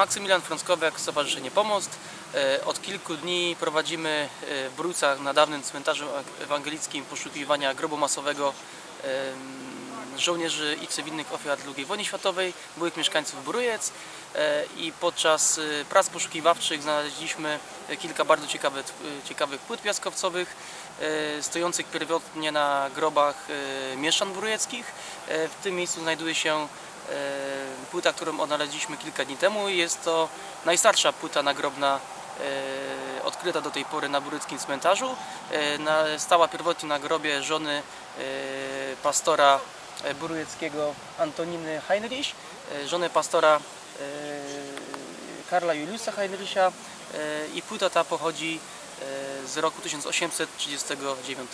Maksymilian Frąckowiak, Stowarzyszenie Pomost. E, Od kilku dni prowadzimy e, w Brucach na dawnym cmentarzu ewangelickim poszukiwania grobu masowego żołnierzy i cywilnych ofiar II wojny światowej, byłych mieszkańców Brujec E, i podczas prac poszukiwawczych znaleźliśmy kilka bardzo ciekawych, ciekawych płyt piaskowcowych stojących pierwotnie na grobach mieszczan brujeckich. W tym miejscu znajduje się płyta, którą odnaleźliśmy kilka dni temu. Jest to najstarsza płyta nagrobna e, odkryta do tej pory na buryckim cmentarzu. E, stała pierwotnie na grobie żony e, pastora e, burujeckiego Antoniny Heinrich, e, żony pastora e, Karla Juliusa Heinricha e, i płyta ta pochodzi e, z roku 1839.